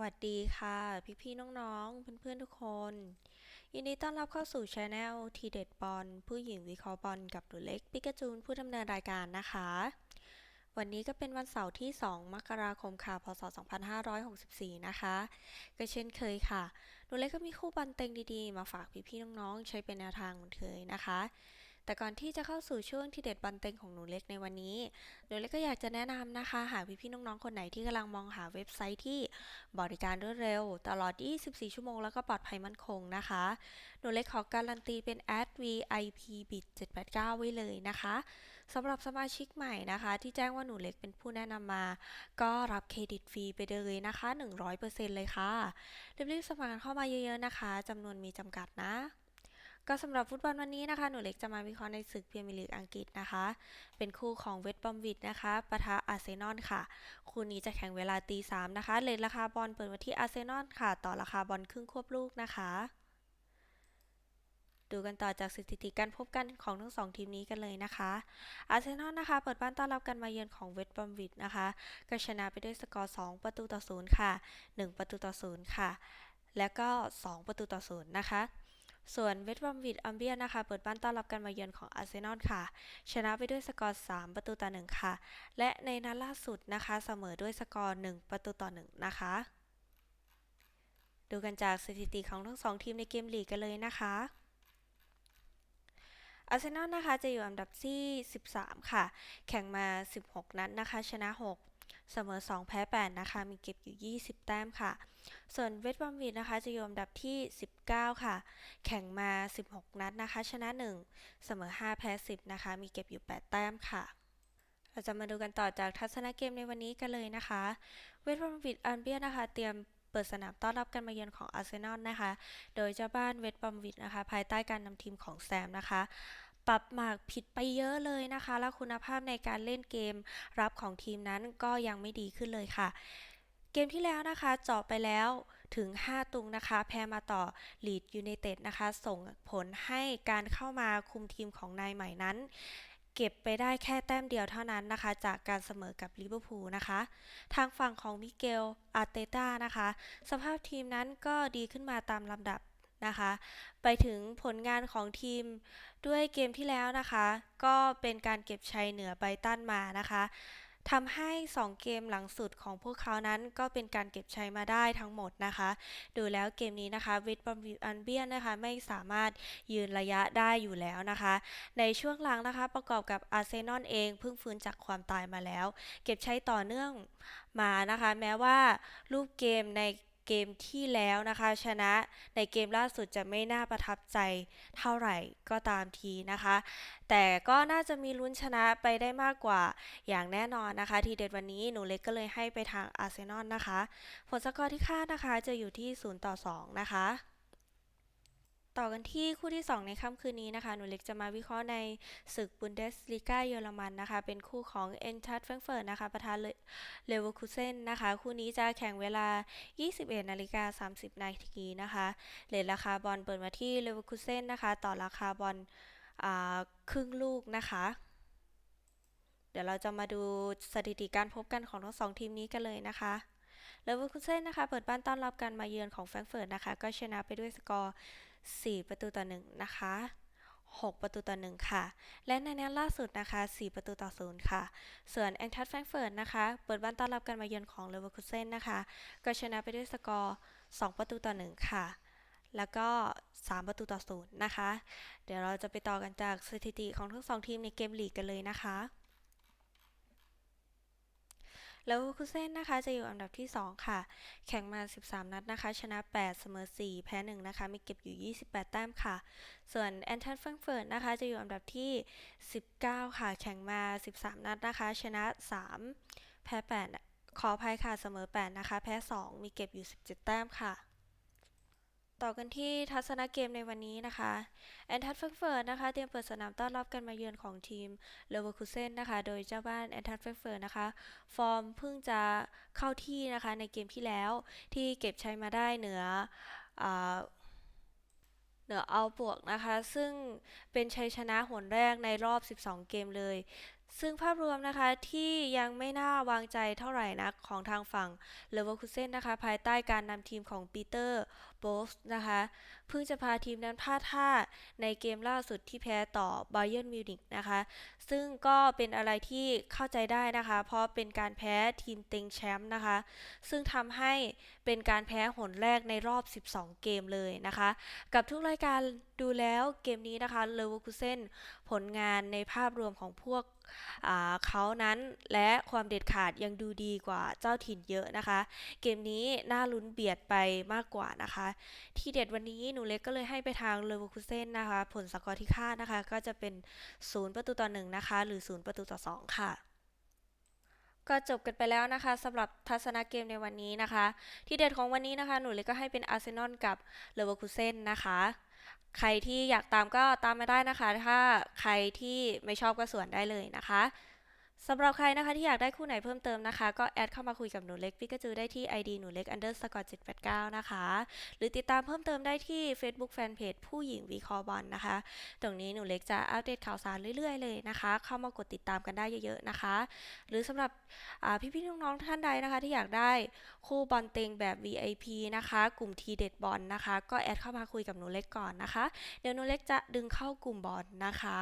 วัสดีค่ะ พี่ๆน้องๆ เพื่อนๆทุกคน ยินดีต้อนรับเข้าสู่ช anel ทีเด็ดบอลผู้หญิงวิเคราะห์บอลกับหนูเล็กปิกาจูนผู้ดำเนินรายการนะคะ วันนี้ก็เป็นวันเสาร์ที่ 2 มกราคมค่ะ พศ 2564 นะคะ ก็เช่นเคยค่ะ หนูเล็กก็มีคู่บอลเต็งดีๆ มาฝากพี่ๆน้องๆ ใช้เป็นแนวทางเหมือนเคยนะคะ แต่ก่อนที่จะเข้าสู่ช่วงที่เด็ดบอลเต็งของหนูเล็กในวันนี้หนูเล็กก็อยากจะแนะนำนะคะ หากพี่ๆน้องๆคนไหนที่กำลังมองหาเว็บไซต์ที่บริการรวดเร็ว ตลอด 24 ชั่วโมงแล้วก็ปลอดภัยมั่นคงนะคะหนูเล็กขอการันตีเป็น ad VIP bit 789 ไว้เลยนะคะสำหรับสมาชิกใหม่นะคะ ที่แจ้งว่าหนูเล็กเป็นผู้แนะนำมา ก็รับเครดิตฟรีไปเลยนะคะ 100%เลยค่ะรีบๆสมัครเข้ามาเยอะๆนะคะจำนวนมีจำกัดนะ ก็สำหรับฟุตบอลวันนี้นะคะ หนูเล็กจะมาวิเคราะห์ในศึกพรีเมียร์ลีกอังกฤษนะคะ เป็นคู่ของเวสต์บอมวิดนะคะปะทะอาร์เซนอลค่ะ คู่นี้จะแข่งเวลาตีสามนะคะ เลทราคาบอลเปิดมาที่อาร์เซนอลค่ะ ต่อราคาบอลครึ่งควบลูกนะคะ ดูกันต่อจากสถิติการพบกันของทั้งสองทีมนี้กันเลยนะคะ อาร์เซนอลนะคะ เปิดบ้านต้อนรับการมาเยือนของเวสต์บอมวิดนะคะก็ชนะไปด้วยสกอร์ 2 ประตูต่อ0ค่ะ 1 ประตูต่อ0ค่ะ และก็ 2 ประตูต่อ0นะคะ ส่วนเวสต์บอมวิดอัมเบียนนะคะ เปิดบ้านต้อนรับการมาเยือนของอาร์เซนอลค่ะ ชนะไปด้วยสกอร์ 3 ประตูต่อ 1 ค่ะ และในนัดล่าสุดนะคะ เสมอด้วยสกอร์ 1 ประตูต่อ 1 นะคะ ดูกันจากสถิติของทั้งสองทีมในเกมลีกกันเลยนะคะอาร์เซนอลนะคะจะอยู่อันดับที่ 13 ค่ะ แข่งมา 16 นัดนะคะ ชนะ 6 เสมอ 2 แพ้ 8 นะคะ มีเก็บอยู่ 20 แต้มค่ะ ส่วนเวสต์บอมวิดนะคะ จะอยู่อันดับที่ 19 ค่ะ แข่งมา 16 นัดนะคะ ชนะ 1 เสมอ 5 แพ้ 10 นะคะ มีเก็บอยู่ 8 แต้มค่ะเราจะมาดูกันต่อจากทัศนเกมในวันนี้กันเลยนะคะ เวสต์บอมวิดอัลเบียนนะคะ เตรียมเปิดสนามต้อนรับการมาเยือนของอาร์เซนอลนะคะ โดยเจ้าบ้านเวสต์บอมวิดนะคะ ภายใต้การนำทีมของแซมนะคะ ปรับหมากผิดไปเยอะเลยนะคะ และคุณภาพในการเล่นเกมรับของทีมนั้นก็ยังไม่ดีขึ้นเลยค่ะ เกมที่แล้วนะคะเจาะไปแล้วถึง 5 ตุงนะคะ แพ้มาต่อลีดยูไนเต็ดนะคะ ส่งผลให้การเข้ามาคุมทีมของนายใหม่นั้น เก็บไปได้แค่แต้มเดียวเท่านั้นนะคะ จากการเสมอกับลิเวอร์พูลนะคะ ทางฝั่งของมิเกลอาร์เตต้านะคะ สภาพทีมนั้นก็ดีขึ้นมาตามลำดับ นะคะ ไปถึงผลงานของทีมด้วยเกมที่แล้วนะคะ ก็เป็นการเก็บชัยเหนือไบตันมานะคะทำให้ 2 เกมหลังสุดของพวกเขานั้นก็เป็นการเก็บชัยมาได้ทั้งหมดนะคะ ดูแล้วเกมนี้นะคะวิทบอมวิอันเบียนนะคะไม่สามารถยืนระยะได้อยู่แล้วนะคะ ในช่วงหลังนะคะประกอบกับอาร์เซนอลเองเพิ่งฟื้นจากความตายมาแล้ว เก็บชัยต่อเนื่องมานะคะ แม้ว่ารูปเกมใน เกมที่แล้วนะคะ ชนะในเกมล่าสุดจะไม่น่าประทับใจเท่าไหร่ก็ตามทีนะคะ แต่ก็น่าจะมีลุ้นชนะไปได้มากกว่าอย่างแน่นอนนะคะ ทีเด็ดวันนี้หนูเล็กก็เลยให้ไปทางอาร์เซนอลนะคะ ผลสกอร์ที่คาดนะคะจะอยู่ที่ 0 ต่อ 2 นะคะ ต่อกันที่คู่ที่ 2 ในค่ำคืนนี้นะคะ หนูเล็กจะมาวิเคราะห์ในศึกบุนเดสลีกาเยอรมันนะคะ เป็นคู่ของเอ็นทัตแฟรงเฟิร์ตนะคะประธานเลเวอร์คูเซนนะคะ คู่นี้จะแข่งเวลา 21นาฬิกา30นาทีนะคะเลทราคาบอลเปิดมาที่เลเวอร์คูเซนนะคะ ต่อราคาบอลครึ่งลูกนะคะ เดี๋ยวเราจะมาดูสถิติการพบกันของทั้งสองทีมนี้กันเลยนะคะเลเวอร์คูเซนนะคะ เปิดบ้านต้อนรับการมาเยือนของแฟรงเฟิร์ตนะคะ ก็ชนะไปด้วยสกอร์ 4 ประตูต่อ 1 นะคะ 6 ประตูต่อ 1 ค่ะ และในนัดล่าสุดนะคะ 4 ประตูต่อ 0 ค่ะ ส่วนแองทัตแฟรงเฟิร์ตนะคะ เปิดบ้านต้อนรับการมาเยือนของเลเวอร์คูเซนนะคะ ก็ชนะไปด้วยสกอร์ 2 ประตูต่อ 1 ค่ะ แล้วก็ 3 ประตูต่อ 0 นะคะ เดี๋ยวเราจะไปต่อกันจากสถิติของทั้งสองทีมในเกมลีกกันเลยนะคะ แล้วคุเซนนะคะจะอยู่อันดับที่ 2 ค่ะ แข่งมา 13 นัดนะคะ ชนะ 8 เสมอ 4 แพ้ 1 นะคะ มีเก็บอยู่ 28 แต้มค่ะ ส่วนแอนทันเฟิงเฟิร์ตนะคะ จะอยู่อันดับที่ 19 ค่ะ แข่งมา 13 นัดนะคะ ชนะ 3 แพ้ 8 ขออภัยค่ะ เสมอ 8 นะคะ แพ้ 2 มีเก็บอยู่ 17 แต้มค่ะ ต่อกันที่ทัศนเกมในวันนี้นะคะแอนทัตแฟรงก์เฟิร์ตนะคะเตรียมเปิดสนามต้อนรับการมาเยือนของทีมเลเวอร์คูเซนนะคะ โดยเจ้าบ้านแอนทัตแฟรงก์เฟิร์ตนะคะ ฟอร์มเพิ่งจะเข้าที่นะคะในเกมที่แล้วที่เก็บชัยมาได้เหนืออเหนือเอาบวกนะคะ ซึ่งเป็นชัยชนะหนแรกในรอบ 12 เกมเลย ซึ่งภาพรวมนะคะที่ยังไม่น่าวางใจเท่าไหร่นักของทางฝั่งเลเวอร์คูเซนนะคะ ภายใต้การนำทีมของปีเตอร์โบฟนะคะ เพิ่งจะพาทีมนั้นพลาดท่าในเกมล่าสุดที่แพ้ต่อบ a เย r n m มิวนิกนะคะ ซึ่งก็เป็นอะไรที่เข้าใจได้นะคะ เพราะเป็นการแพ้ทีมเต็งแชมป์นะคะ ซึ่งทำให้เป็นการแพ้หนแรกในรอบ 12 เกมเลยนะคะ กับทุกรายการดูแล้วเกมนี้นะคะเลเวอร์คูเซนผลงานในภาพรวมของพวกเขานั้น และความเด็ดขาดยังดูดีกว่าเจ้าถิ่นเยอะนะคะ เกมนี้น่าลุ้นเบียดไปมากกว่านะคะ ที่เด็ดวันนี้หนูเล็กก็เลยให้ไปทางเลเวอร์คูเซนนะคะ ผลสกอร์ที่คาดนะคะ ก็จะเป็น 0 ประตูต่อ1นะคะ หรือ 0 ประตูต่อ 2 ค่ะก็จบกันไปแล้วนะคะสำหรับทัศนเกมในวันนี้นะคะ ที่เด็ดของวันนี้นะคะ หนูเล็กก็ให้เป็นอาร์เซนอลกับเลเวอร์คูเซนนะคะ ใครที่อยากตามก็ตามมาได้นะคะ ถ้าใครที่ไม่ชอบก็ส่วนได้เลยนะคะ สำหรับใครนะคะที่อยากได้คู่ไหนเพิ่มเติมนะคะ ก็แอดเข้ามาคุยกับหนูเล็กปิกาจูได้ที่ ID หนูเล็ก underscore 789 นะคะ หรือติดตามเพิ่มเติมได้ที่ Facebook Fanpage ผู้หญิงวีคอบอลนะคะ ตรงนี้หนูเล็กจะอัปเดตข่าวสารเรื่อยๆเลยนะคะ เข้ามากดติดตามกันได้เยอะๆนะคะ หรือสำหรับพี่ๆน้องๆท่านใดนะคะ ที่อยากได้คู่บอลเต็งแบบ VIP นะคะ กลุ่มทีเด็ดบอลนะคะ ก็แอดเข้ามาคุยกับหนูเล็กก่อนนะคะ เดี๋ยวหนูเล็กจะดึงเข้ากลุ่มบอลนะคะ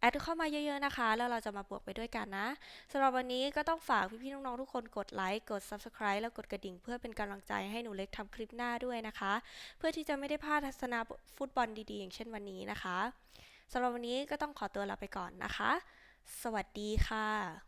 แอดเข้ามาเยอะๆนะคะ แล้วเราจะมาบวกไปด้วยกันนะสำหรับวันนี้ก็ต้องฝากพี่ๆน้องๆทุกคนกดไลค์กด Subscribe แล้วกดกระดิ่ง เพื่อเป็นกำลังใจให้หนูเล็กทำคลิปหน้าด้วยนะคะ เพื่อที่จะไม่ได้พลาดทัศนาฟุตบอลดีๆ อย่างเช่นวันนี้นะคะสำหรับวันนี้ก็ต้องขอตัวลาไปก่อนนะคะ สวัสดีค่ะ